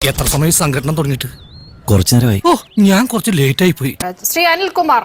എത്ര സമയം സംഘടന തുടങ്ങിയിട്ട്? കുറച്ചു നേരമായി ഓ ഞാൻ കുറച്ച് ലേറ്റ് ആയി പോയി ശ്രീ അനിൽകുമാർ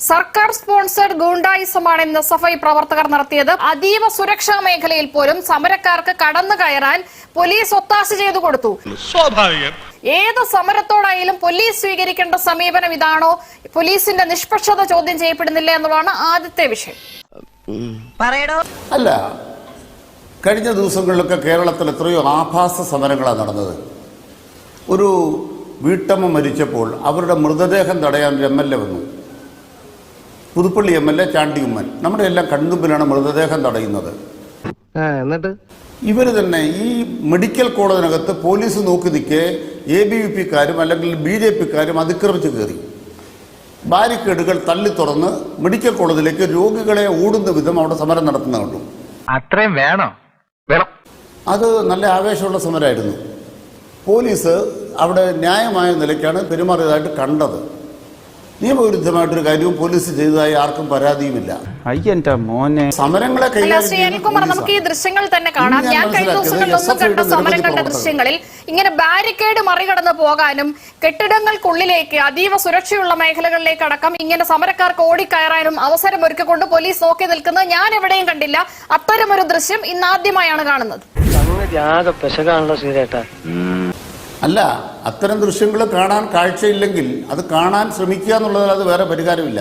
സർക്കാർ സ്പോൺസേഡ് ഗൂണ്ടായിസമാണ് ഇന്ന് സഫൈ എഫ് ഐ പ്രവർത്തകർ നടത്തിയത്. അതീവ സുരക്ഷാ മേഖലയിൽ പോലും സമരക്കാർക്ക് കടന്നു കയറാൻ പോലീസ് ഒത്താശ ചെയ്തു കൊടുത്തു. സ്വാഭാവികം. ഏത് സമരത്തോടായാലും പോലീസ് സ്വീകരിക്കേണ്ട സമീപനം ഇതാണോ? പോലീസിന്റെ നിഷ്പക്ഷത ചോദ്യം ചെയ്യപ്പെടുന്നില്ല എന്നുള്ളതാണ് ആദ്യത്തെ വിഷയം. അല്ല കഴിഞ്ഞ ദിവസങ്ങളിലൊക്കെ കേരളത്തിൽ എത്രയോ ആഭാസ സമരങ്ങളാണ് നടന്നത്. ഒരു വീട്ടമ്മ മരിച്ചപ്പോൾ അവരുടെ മൃതദേഹം തടയാൻ ഒരു എം എൽ എ വന്നു. പുതുപ്പള്ളി എം എൽ എ ചാണ്ടിയുമ്മൻ. നമ്മുടെ എല്ലാം കൺതുമ്പിലാണ് മൃതദേഹം തടയുന്നത്. എന്നിട്ട്? ഇവർ തന്നെ ഈ മെഡിക്കൽ കോളേജിനകത്ത് പോലീസ് നോക്കി നിൽക്കെ എ ബി വി പിക്കാരും അല്ലെങ്കിൽ ബി ജെ പിക്കാരും അതിക്രമിച്ച് കയറി. ബാരിക്കേഡുകൾ തള്ളി തുറന്ന് മെഡിക്കൽ കോളേജിലേക്ക് രോഗികളെ ഓടുന്ന വിധം അവിടെ സമരം നടത്തുന്ന കണ്ടു. അത്രയും വേണോ. വേണം. അത് നല്ല ആവേശമുള്ള സമരമായിരുന്നു. പോലീസ് അവിടെ ന്യായമായ നിലയ്ക്കാണ് പെരുമാറിയതായിട്ട് കണ്ടത്. നിയമവിരുദ്ധമായിട്ടൊരു കാര്യവും പോലീസ് ചെയ്തതായി ആർക്കും പരാതിയുമില്ല. അയ്യന്റെ മോനെ. സമരങ്ങളെ നമുക്ക് ഈ ദൃശ്യങ്ങൾ തന്നെ കാണാം. ഞാൻ കഴിഞ്ഞ ദിവസങ്ങളിലൊന്നും കണ്ട സമരം കണ്ട ദൃശ്യങ്ങളിൽ ഇങ്ങനെ ബാരിക്കേഡ് മറികടന്ന് പോകാനും കെട്ടിടങ്ങൾക്കുള്ളിലേക്ക് അതീവ സുരക്ഷയുള്ള മേഖലകളിലേക്ക് അടക്കം ഇങ്ങനെ സമരക്കാർക്ക് ഓടിക്കയറാനും അവസരം ഒരുക്കിക്കൊണ്ട് പോലീസ് നോക്കി നിൽക്കുന്നത് ഞാൻ എവിടെയും കണ്ടില്ല. അത്തരമൊരു ദൃശ്യം ഇന്ന് ആദ്യമായാണ് കാണുന്നത്. സംഗതി ആകെ പെശകാണല്ലോ ശ്രീരേട്ടാ. അല്ല അത്തരം ദൃശ്യങ്ങൾ കാണാൻ കാഴ്ചയില്ലെങ്കിൽ അത് കാണാൻ ശ്രമിക്കുക എന്നുള്ളതിൽ അത് വേറെ പരിഹാരമില്ല.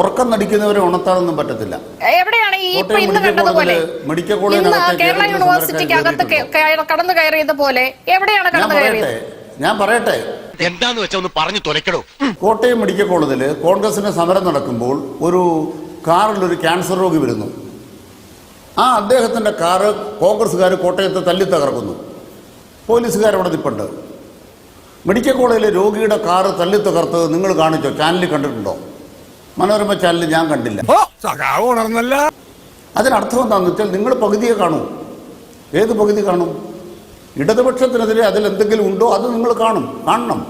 ഉറക്കം നടിക്കുന്നവരെ ഉണർത്താനൊന്നും പറ്റത്തില്ല. എവിടെയാണ് ഈ ഇന്ന് മെഡിക്കൽ കണ്ടതുപോലെ കേരള യൂണിവേഴ്സിറ്റിക്ക് അകത്ത് കടന്നു കയറിയതുപോലെ എവിടെയാണ് ഞാൻ കടന്നു പറയട്ടെ കയറിയത് ഞാൻ പറയട്ടെ. എന്താന്ന് വെച്ചാൽ ഒന്ന് പറഞ്ഞു തുലക്കടോ കോട്ടയം മെഡിക്കൽ കോളേജിൽ കോൺഗ്രസിന്റെ സമരം നടക്കുമ്പോൾ ഒരു കാറിൽ ഒരു ക്യാൻസർ രോഗി വരുന്നു. ആ അദ്ദേഹത്തിന്റെ കാറ് കോൺഗ്രസ്സുകാർ കോട്ടയത്തെ തല്ലി തകർക്കുന്നു. പോലീസുകാർ അവിടെ നിൽപ്പുണ്ട് മെഡിക്കൽ കോളേജിലെ രോഗിയുടെ കാറ് തല്ലി തകർത്ത് നിങ്ങൾ കാണിച്ചോ? ചാനലിൽ കണ്ടിട്ടുണ്ടോ? മനോരമ ചാനലിൽ ഞാൻ കണ്ടില്ല. ഉണർന്നല്ല. അതിനർത്ഥം എന്താണെന്ന് വെച്ചാൽ നിങ്ങൾ പകുതിയെ കാണും. ഏത് പകുതി കാണും? ഇടതുപക്ഷത്തിനെതിരെ അതിൽ എന്തെങ്കിലും ഉണ്ടോ? അത് നിങ്ങൾ കാണും. കാണണം.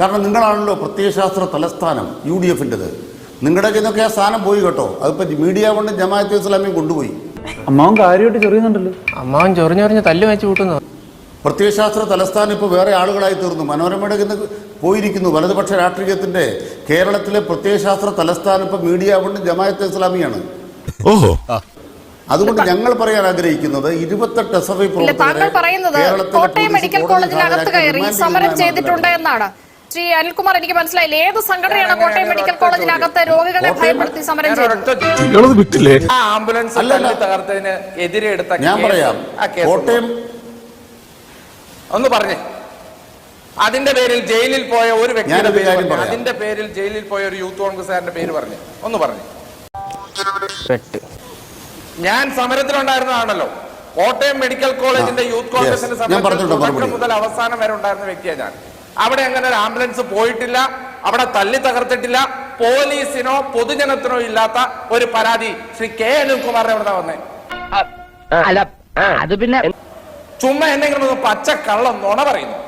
കാരണം നിങ്ങളാണല്ലോ പ്രത്യയശാസ്ത്ര തലസ്ഥാനം യു ഡി എഫിന്റെത് നിങ്ങളുടെ ചെന്നൊക്കെ ആ സ്ഥാനം പോയി കേട്ടോ. അതിപ്പോൾ മീഡിയ കൊണ്ട് ജമാഅത്ത് ഇസ്ലാമിയും കൊണ്ടുപോയി. അമ്മാവൻ കാര്യമായിട്ട് ചെറിയുന്നുണ്ടല്ലോ. അമ്മാവൻ ചൊറിഞ്ഞൊറിഞ്ഞ് തല്ലു വെച്ച് കൂട്ടുന്നു. പ്രത്യയശാസ്ത്ര തലസ്ഥാനം ഇപ്പോൾ വേറെ ആളുകളായി തീർന്നു. മനോരമയുടെ ഇന്ന് പോയിരിക്കുന്നു. വലതുപക്ഷ രാഷ്ട്രീയത്തിന്റെ കേരളത്തിലെ പ്രത്യയശാസ്ത്ര തലസ്ഥാനം ഇപ്പോൾ മീഡിയ കൊണ്ട് ജമാഅത്ത് ഇസ്ലാമിയാണ്. ഓഹോ. അതുകൊണ്ട് ഞങ്ങൾ പറയാൻ ആഗ്രഹിക്കുന്നത് ഇരുപത്തെട്ട് എസ് എഫ് ഐ ഇല്ല താങ്കൾ പറയുന്നത് കോട്ടയം മെഡിക്കൽ കോളേജിനകത്ത് കയറി സമരം ചെയ്തിട്ടുണ്ട് എന്നാണ്. ശ്രീ അനിൽകുമാർ എനിക്ക് മനസ്സിലായില്ല. ഏത് സംഘടനയാണ് കോട്ടയം മെഡിക്കൽ കോളേജിനകത്ത് രോഗികളെ ഭയപ്പെടുത്തി സമരം ചെയ്തത്? നിങ്ങളത് വിട്ടില്ലേ? ആ ആംബുലൻസ്. തകർത്തതിന് എതിരെ എടുത്ത ഞാൻ പറയാം. കോട്ടയം ഒന്ന് പറഞ്ഞേ. അതിന്റെ പേരിൽ ജയിലിൽ പോയ ഒരു വ്യക്തിയുടെ പേര്. അതിന്റെ പേരിൽ ജയിലിൽ പോയ ഒരു യൂത്ത് കോൺഗ്രസ്സുകാരന്റെ പേര് പറഞ്ഞു. ഒന്ന് പറഞ്ഞു. ഞാൻ സമരത്തിലുണ്ടായിരുന്നതാണല്ലോ കോട്ടയം മെഡിക്കൽ കോളേജിന്റെ യൂത്ത് കോൺഗ്രസിന്റെ ഞാൻ സമരത്തിൽ. മുതൽ അവസാനം വരെ ഉണ്ടായിരുന്ന വ്യക്തിയാണ് ഞാൻ. അവിടെ അങ്ങനെ ഒരു ആംബുലൻസ് പോയിട്ടില്ല. അവിടെ തല്ലി തകർത്തിട്ടില്ല. പോലീസിനോ പൊതുജനത്തിനോ ഇല്ലാത്ത ഒരു പരാതി ശ്രീ കെ അനിൽകുമാറിനെ എവിടെ വന്നേ? അത് പിന്നെ ചുമ്മാ എന്തെങ്കിലും ഒന്ന് പച്ച കള്ളം നുണ പറയുന്നു.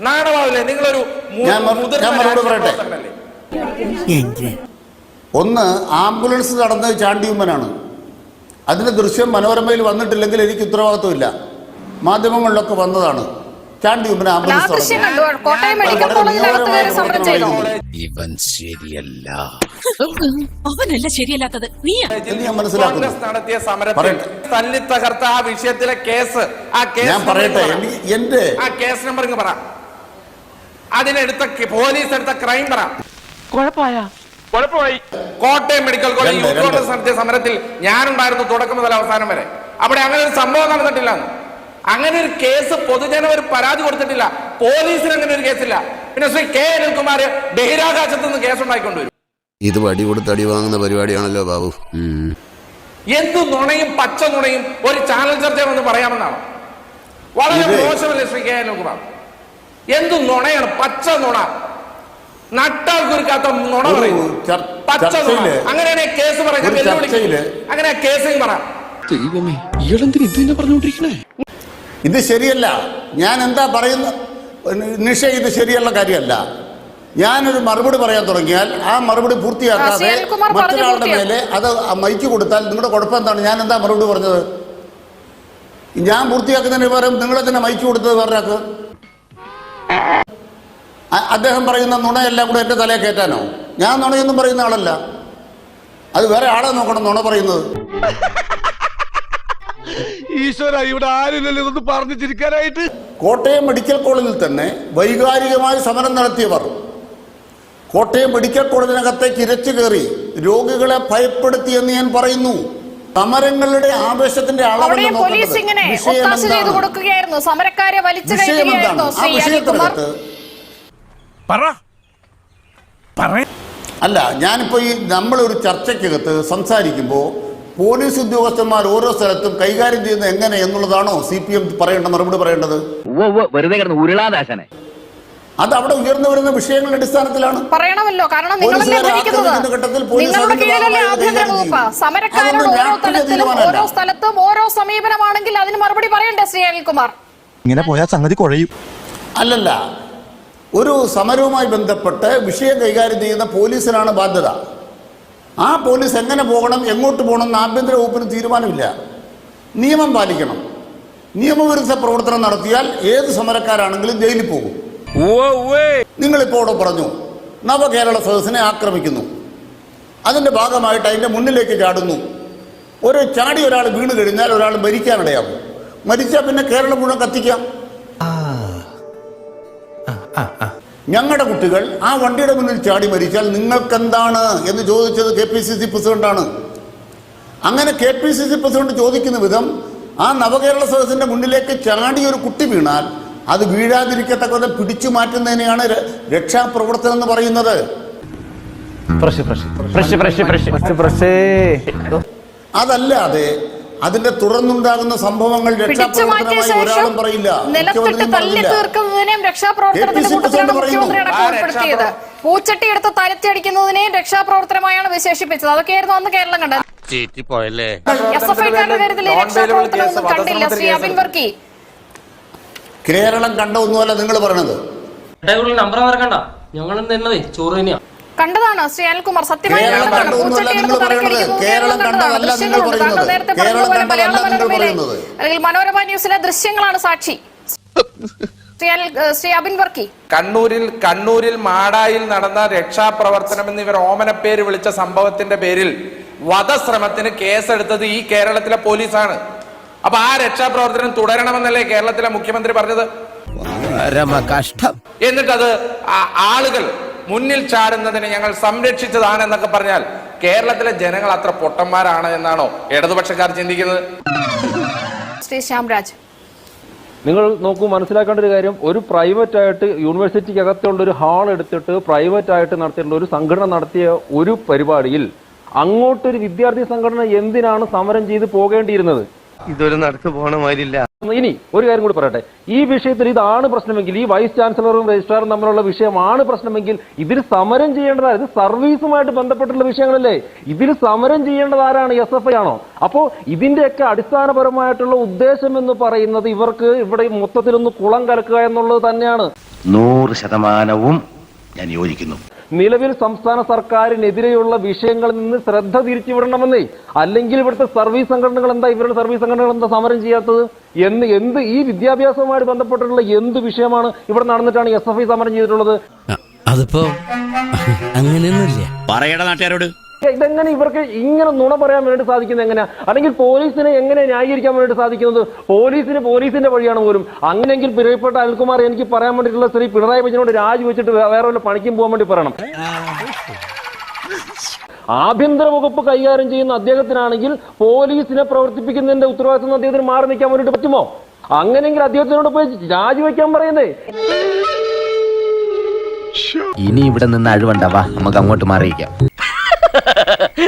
നാണമാവില്ലേ നിങ്ങളൊരു മുതിർന്ന. ഒന്ന് ആംബുലൻസ് നടന്നത് ചാണ്ടിയുമ്മനാണ് അതിന്റെ ദൃശ്യം മനോരമയിൽ വന്നിട്ടില്ലെങ്കിൽ എനിക്ക് ഉത്തരവാദിത്വമില്ല. മാധ്യമങ്ങളിലൊക്കെ വന്നതാണ്. ചാണ്ടിയുമ്മൻ അല്ല, ആ ആംബുലൻസ് ഇവൻ ശരിയല്ല. അവനല്ല ശരിയല്ലാത്തത്. നീ എന്ന് ഞാൻ മനസ്സിലാക്കുന്നു. കോൺഗ്രസ് നടത്തിയ സമരത്തിൽ. തല്ലി തകർത്ത ആ വിഷയത്തിലെ കേസ് ആ കേസ് ഞാൻ പറയട്ടെ. എന്റെ ആ കേസ് നമ്പർ ഇങ്ങ് പറ. അതിനെടുത്ത പോലീസ് എടുത്ത ക്രൈം പറ. കുഴപ്പമായി? Kottayam medical college youth. Congress നടത്തിയ സമരത്തിൽ ഞാനുണ്ടായിരുന്നു തുടക്കം മുതൽ അവസാനം വരെ. അവിടെ അങ്ങനെ ഒരു സംഭവം നടന്നിട്ടില്ല അങ്ങനെ ഒരു കേസ് പൊതുജനം ഒരു പരാതി കൊടുത്തിട്ടില്ല. പോലീസിന് അങ്ങനെ ഒരു കേസില്ല. പിന്നെ ശ്രീ കെ അനിൽകുമാർ ബഹിരാകാശത്ത് നിന്ന് കേസ് ഉണ്ടായിക്കൊണ്ടുവരും ഇത് വടി കൊടുത്ത് അടി വാങ്ങുന്ന പരിപാടിയാണല്ലോ ബാബു. എന്ത് നുണയും പച്ച നുണയും ഒരു ചാനൽ ചർച്ച വന്ന് പറയാമെന്നാണ്. വളരെ മോശമല്ലേ ശ്രീ കെ അനിൽകുമാർ? എന്ത് നുണയാണ് പച്ച നുണ? നട്ടാൽ കുരുക്കാത്ത നുണ പറയും. പച്ച നുണ. അങ്ങനെയാണ് കേസ് പറയാം ഒരു അങ്ങനെ കേസും പറ. ദൈവമേ ഇയാളെന്തിന് ഇത് തന്നെ പറഞ്ഞുകൊണ്ടിരിക്കണേ? ഇത് ശരിയല്ല. ഞാൻ എന്താ പറയുന്ന നിഷ ഇത് ശരിയുള്ള കാര്യമല്ല. ഞാനൊരു മറുപടി പറയാൻ തുടങ്ങിയാൽ ആ മറുപടി പൂർത്തിയാക്കാതെ മറ്റൊരാളുടെ മേലെ അത് മൈക്ക് കൊടുത്താൽ നിങ്ങളുടെ കുഴപ്പം എന്താണ്? ഞാൻ എന്താ മറുപടി പറഞ്ഞത്? ഞാൻ പൂർത്തിയാക്കുന്നതിന് പകരം നിങ്ങളെ തന്നെ മൈക്ക് കൊടുത്തത് വേറൊരാൾക്ക്? അദ്ദേഹം പറയുന്ന നുണയെല്ലാം കൂടെ എന്റെ തലയെ കയറ്റാനോ? ഞാൻ നുണയൊന്നും പറയുന്ന ആളല്ല. അത് വേറെ ആളെ നോക്കണം നുണ പറയുന്നത്? ഈശ്വര ഇവിടെ ആരില്ലല്ലോ ഇതൊന്ന് പറഞ്ഞു ചിരിക്കാനായിട്ട്. കോട്ടയം മെഡിക്കൽ കോളേജിൽ തന്നെ വൈകാരികമായി സമരം നടത്തിയവർ കോട്ടയം മെഡിക്കൽ കോളേജിനകത്തേക്ക് ഇരച്ചു കയറി രോഗികളെ ഭയപ്പെടുത്തി എന്ന് ഞാൻ പറയുന്നു. സമരങ്ങളുടെ ആവേശത്തിന്റെ സമരക്കാരെ വലിച്ചു അല്ല ഞാനിപ്പോ ഈ നമ്മളൊരു ചർച്ചയ്ക്കകത്ത് സംസാരിക്കുമ്പോൾ പോലീസ് ഉദ്യോഗസ്ഥന്മാർ ഓരോ സ്ഥലത്തും കൈകാര്യം ചെയ്യുന്നത് എങ്ങനെ എന്നുള്ളതാണോ സി പി എം പറയേണ്ട മറുപടി പറയേണ്ടത്? വെറുതെ ഉരുളാദാശനെ. അത് അവിടെ ഉയർന്നു വരുന്ന വിഷയങ്ങളുടെ അടിസ്ഥാനത്തിലാണ്. പറയണമല്ലോ കാരണം. ഓരോ സ്ഥലത്തും ഓരോ സമീപനമാണെങ്കിൽ അതിന് മറുപടി പറയണ്ടേ ശ്രീ അനിൽകുമാർ? ഇങ്ങനെ പോയാൽ സംഗതി കുഴയും. അല്ലല്ല. ഒരു സമരവുമായി ബന്ധപ്പെട്ട് വിഷയം കൈകാര്യം ചെയ്യുന്ന പോലീസിനാണ് ബാധ്യത. ആ പോലീസ് എങ്ങനെ പോകണം എങ്ങോട്ട് പോകണം എന്ന് ആഭ്യന്തര വകുപ്പിന് തീരുമാനമില്ല. നിയമം പാലിക്കണം. നിയമവിരുദ്ധ പ്രവർത്തനം നടത്തിയാൽ ഏത് സമരക്കാരാണെങ്കിലും ജയിലിൽ പോകും. നിങ്ങളിപ്പോൾ ഇവിടെ പറഞ്ഞു നവകേരള സദസ്സിനെ ആക്രമിക്കുന്നു. അതിന്റെ ഭാഗമായിട്ട് അതിന്റെ മുന്നിലേക്ക് ചാടുന്നു. ഒരു ചാടി ഒരാൾ വീണ് കഴിഞ്ഞാൽ ഒരാൾ മരിക്കാനിടയാകും. മരിച്ചാൽ പിന്നെ കേരളം മുഴുവൻ കത്തിക്കാം. ഞങ്ങളുടെ കുട്ടികൾ ആ വണ്ടിയുടെ മുന്നിൽ ചാടി മരിച്ചാൽ നിങ്ങൾക്കെന്താണ് എന്ന് ചോദിച്ചത് കെ പി സി സി പ്രസിഡന്റാണ്. അങ്ങനെ K P C C president ചോദിക്കുന്ന വിധം ആ നവകേരള സദസ്സിന്റെ മുന്നിലേക്ക് ചാടി ഒരു കുട്ടി വീണാൽ അത് വീഴാതിരിക്കത്തക്ക വിധം പിടിച്ചു മാറ്റുന്നതിനെയാണ് രക്ഷാപ്രവർത്തനം എന്ന് പറയുന്നത്. അതല്ലാതെ അതിന്റെ തുടർന്നുണ്ടാകുന്ന സംഭവങ്ങൾ രക്ഷാപ്രവർത്തനമായി ഒരാളും പറയില്ല. നിലത്തിട്ട് തല്ലി. തീർക്കുന്നതിനെയും രക്ഷാപ്രവർത്തനത്തിന്റെ കൂട്ടത്തിലാണ് പൂച്ചട്ടി എടുത്ത് തലത്തിയടിക്കുന്നതിനെയും രക്ഷാപ്രവർത്തനമായാണ് വിശേഷിപ്പിച്ചത്. അതൊക്കെയായിരുന്നു അന്ന് കേരളം കണ്ടത്. ചീറ്റിപ്പോയല്ലേ? എസ് എഫ് ഐക്കാരുടെ കാര്യത്തിൽ ഈ രക്ഷാപ്രവർത്തനം കേസ്, കണ്ടില്ല. ശ്രീ അബിൻ വർക്കി. കേരളം കണ്ട ഒന്നുമല്ല നിങ്ങൾ പറയണത്. നമ്പർ മറക്കണ്ട ഞങ്ങൾ നിന്നതേ ചോറ് തന്നെയാ. കണ്ടതാണ് ശ്രീ അനിൽകുമാർ സത്യമായി. നേരത്തെ മലയാള മനോരമയിലെ. അല്ലെങ്കിൽ മനോരമ ന്യൂസിലെ ദൃശ്യങ്ങളാണ് സാക്ഷി. ശ്രീ ശ്രീ അബിൻ വർക്കി. കണ്ണൂരിൽ കണ്ണൂരിൽ മാടായിൽ നടന്ന രക്ഷാപ്രവർത്തനം എന്ന് ഇവർ ഓമനപ്പേര് വിളിച്ച സംഭവത്തിന്റെ പേരിൽ വധശ്രമത്തിന് കേസെടുത്തത് ഈ കേരളത്തിലെ പോലീസാണ്. അപ്പൊ ആ രക്ഷാപ്രവർത്തനം തുടരണമെന്നല്ലേ കേരളത്തിലെ മുഖ്യമന്ത്രി പറഞ്ഞത്? കഷ്ടം എന്നിട്ടത് ആളുകൾ മുന്നിൽ ചാടുന്നതിനെ ഞങ്ങൾ സംരക്ഷിച്ചതാണ് എന്നൊക്കെ പറഞ്ഞാൽ കേരളത്തിലെ ജനങ്ങൾ അത്ര പൊട്ടന്മാരാണ് എന്നാണോ ഇടതുപക്ഷക്കാർ ചിന്തിക്കുന്നത്? ശ്രീ ശ്യാംരാജ്. നിങ്ങൾ നോക്കൂ മനസ്സിലാക്കേണ്ട ഒരു കാര്യം. ഒരു പ്രൈവറ്റ് ആയിട്ട് യൂണിവേഴ്സിറ്റിക്ക് അകത്തുള്ള ഒരു ഹാൾ എടുത്തിട്ട് പ്രൈവറ്റ് ആയിട്ട് നടത്തിയിട്ടുള്ള ഒരു സംഘടന നടത്തിയ ഒരു പരിപാടിയിൽ അങ്ങോട്ടൊരു വിദ്യാർത്ഥി സംഘടന എന്തിനാണ് സമരം ചെയ്ത് പോകേണ്ടിയിരുന്നത്? ഇതൊരു നടത്തു പോണ മാതിരില്ല. ഇനി ഒരു കാര്യം കൂടി പറയട്ടെ. ഈ വിഷയത്തിൽ ഇതാണ് പ്രശ്നമെങ്കിൽ ഈ വൈസ് ചാൻസലറും രജിസ്ട്രാറും തമ്മിലുള്ള വിഷയമാണ് പ്രശ്നമെങ്കിൽ ഇതിൽ സമരം ചെയ്യേണ്ടതാണ് ഇത് സർവീസുമായിട്ട് ബന്ധപ്പെട്ടുള്ള വിഷയങ്ങളല്ലേ? ഇതിൽ സമരം ചെയ്യേണ്ടത് ആരാണ്? എസ് എഫ് ഐ ആണോ? അപ്പോൾ ഇതിന്റെയൊക്കെ അടിസ്ഥാനപരമായിട്ടുള്ള ഉദ്ദേശം എന്ന് പറയുന്നത് ഇവർക്ക് ഇവിടെ മൊത്തത്തിലൊന്ന് കുളം കലക്കുക എന്നുള്ളത് തന്നെയാണ്. നൂറ് ശതമാനവും ഞാൻ യോജിക്കുന്നു. നിലവിൽ സംസ്ഥാന സർക്കാരിനെതിരെയുള്ള വിഷയങ്ങളിൽ നിന്ന് ശ്രദ്ധ തിരിച്ചുവിടണമെന്നേ അല്ലെങ്കിൽ ഇവിടുത്തെ സർവീസ് സംഘടനകൾ എന്താ ഇവരുടെ സർവീസ് സംഘടനകൾ എന്താ സമരം ചെയ്യാത്തത്? എന്ന് എന്ത് ഈ വിദ്യാഭ്യാസവുമായി ബന്ധപ്പെട്ടിട്ടുള്ള എന്ത് വിഷയമാണ് ഇവിടെ നടന്നിട്ടാണ് എസ് എഫ് ഐ സമരം ചെയ്തിട്ടുള്ളത്? അതിപ്പോ അങ്ങനെയൊന്നുമില്ല. പറയട നാട്ടുകാരോട്. ഇതെങ്ങനെ ഇവർക്ക് ഇങ്ങനെ നുണ പറയാൻ വേണ്ടി സാധിക്കുന്നത് എങ്ങനെയാ? അല്ലെങ്കിൽ പോലീസിനെ എങ്ങനെ ന്യായീകരിക്കാൻ വേണ്ടി സാധിക്കുന്നത്? പോലീസിന് പോലീസിന്റെ വഴിയാണ് പോലും. അങ്ങനെയെങ്കിൽ പ്രിയപ്പെട്ട അനിൽകുമാർ എനിക്ക് പറയാൻ വേണ്ടിയിട്ടുള്ള ശ്രീ പിണറായി വിജയനോട് രാജിവെച്ചിട്ട് വെച്ചിട്ട് വേറെ വല്ല പണിക്കും പോകാൻ വേണ്ടി പറയണം. ആഭ്യന്തര വകുപ്പ് കൈകാര്യം ചെയ്യുന്ന അദ്ദേഹത്തിനാണെങ്കിൽ പോലീസിനെ പ്രവർത്തിപ്പിക്കുന്നതിന്റെ ഉത്തരവാദിത്വം അദ്ദേഹത്തിന് മാറി നിൽക്കാൻ വേണ്ടിയിട്ട് പറ്റുമോ? അങ്ങനെയെങ്കിൽ അദ്ദേഹത്തിനോട് പോയി രാജിവെക്കാൻ പറയുന്നേ. ഇനി ഇവിടെ നിന്ന് അഴിവണ്ടാവാ നമുക്ക് അങ്ങോട്ട് മാറിയിക്കാം